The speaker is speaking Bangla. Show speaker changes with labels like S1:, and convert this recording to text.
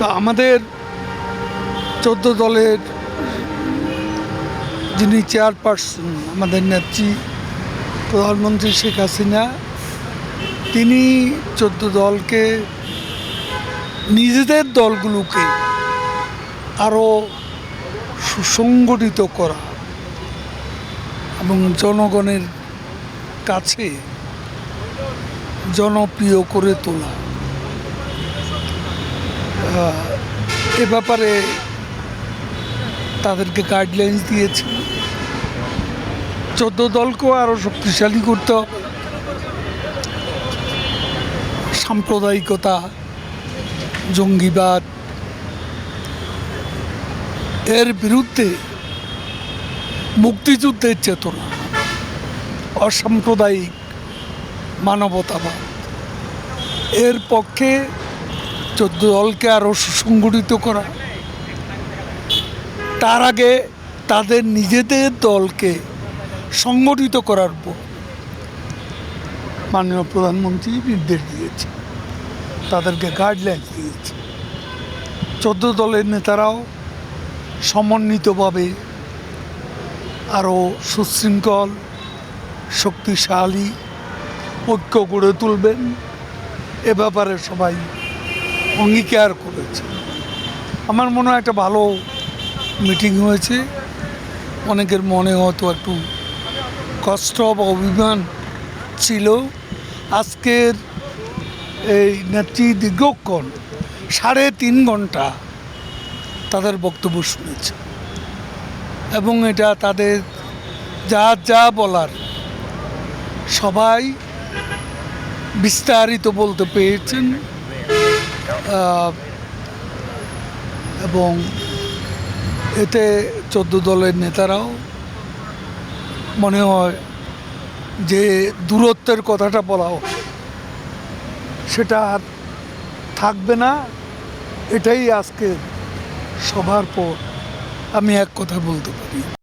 S1: তো আমাদের চোদ্দ দলের যিনি চেয়ারপারসন, আমাদের নেত্রী প্রধানমন্ত্রী শেখ হাসিনা, তিনি চোদ্দ দলকে, নিজেদের দলগুলোকে আরও সুসংগঠিত করা এবং জনগণের কাছে জনপ্রিয় করে তোলা। এ ব্যাপারে তাদেরকে গাইডলাইন্স দিয়েছে। চোদ্দ দলকেও আরও শক্তিশালী করতে হবে। সাম্প্রদায়িকতা, জঙ্গিবাদ, এর বিরুদ্ধে মুক্তিযুদ্ধের চেতনা, অসাম্প্রদায়িক মানবতাবাদ, এর পক্ষে চোদ্দ দলকে আরও সুসংগঠিত করা। তার আগে তাদের নিজেদের দলকে সংগঠিত করার উপর মাননীয় প্রধানমন্ত্রী নির্দেশ দিয়েছে। তাদেরকে গাইডলাইন দিয়েছে। চোদ্দ দলের নেতারাও সমন্বিতভাবে আরও সুশৃঙ্খল, শক্তিশালী, ঐক্য গড়ে তুলবেন। এ ব্যাপারে সবাই অঙ্গীকার করেছে। আমার মনে হয় একটা ভালো মিটিং হয়েছে। অনেকের মনে হয়তো একটু কষ্ট বা অভিমান ছিল। আজকের এই নেত্রী দীর্ঘক্ষণ, সাড়ে তিন ঘণ্টা তাদের বক্তব্য শুনেছে। এবং এটা তাদের যা যা বলার সবাই বিস্তারিত বলতে পেরেছেন। এবং এতে চোদ্দ দলের নেতারাও মনে হয় যে দূরত্বের কথাটা বলা সেটা আর থাকবে না। এটাই আজকে সবার পর আমি এক কথা বলতে পারি।